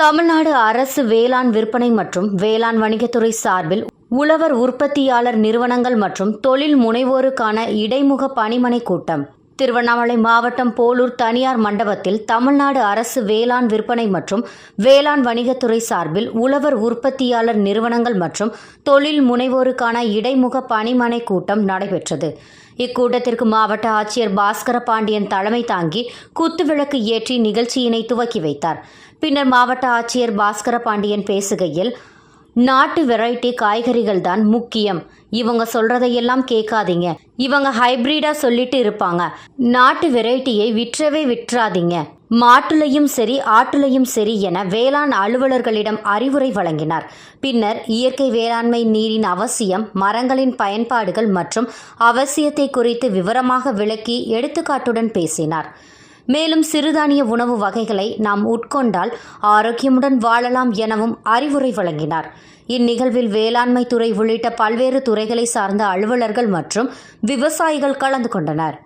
தமிழ்நாடு அரசு வேளாண் விற்பனை மற்றும் வேளாண் வணிகத்துறை சார்பில் உழவர் உற்பத்தியாளர் நிறுவனங்கள் மற்றும் தொழில் முனைவோருக்கான இடைமுக பணிமனை கூட்டம். திருவண்ணாமலை மாவட்டம் போலூர் தனியார் மண்டபத்தில் தமிழ்நாடு அரசு வேளாண் விற்பனை மற்றும் வேளாண் வணிகத்துறை சார்பில் உழவர் உற்பத்தியாளர் நிறுவனங்கள் மற்றும் தொழில் முனைவோருக்கான இடைமுக பணிமனை கூட்டம் நடைபெற்றது. இக்கூட்டத்திற்கு மாவட்ட ஆட்சியர் பாஸ்கர பாண்டியன் தலைமை தாங்கி குத்துவிளக்கு ஏற்றி நிகழ்ச்சியினை துவக்கி வைத்தார். பின்னர் மாவட்ட ஆட்சியர் பாஸ்கர பாண்டியன் பேசுகையில் நாட்டு வெரைட்டி காய்கறிகள் தான் முக்கியம். இவங்க சொல்றதையெல்லாம் கேட்காதீங்க. இவங்க ஹைபிரிடா சொல்லிட்டு இருப்பாங்க. நாட்டு வெரைட்டியை விற்றவே விற்றாதீங்க. மாட்டுலையும் சரி ஆட்டுலையும் சரி என வேளாண் அலுவலர்களிடம் அறிவுரை வழங்கினார். பின்னர் இயற்கை வேளாண்மை நீரின் அவசியம் மரங்களின் பயன்பாடுகள் மற்றும் அவசியத்தை குறித்து விவரமாக விளக்கி எடுத்துக்காட்டுடன் பேசினார். மேலும் சிறுதானிய உணவு வகைகளை நாம் உட்கொண்டால் ஆரோக்கியமுடன் வாழலாம் எனவும் அறிவுரை வழங்கினார். இந்நிகழ்வில் வேளாண்மை துறை உள்ளிட்ட பல்வேறு துறைகளை சார்ந்த அலுவலர்கள் மற்றும் விவசாயிகள் கலந்து கொண்டனர்.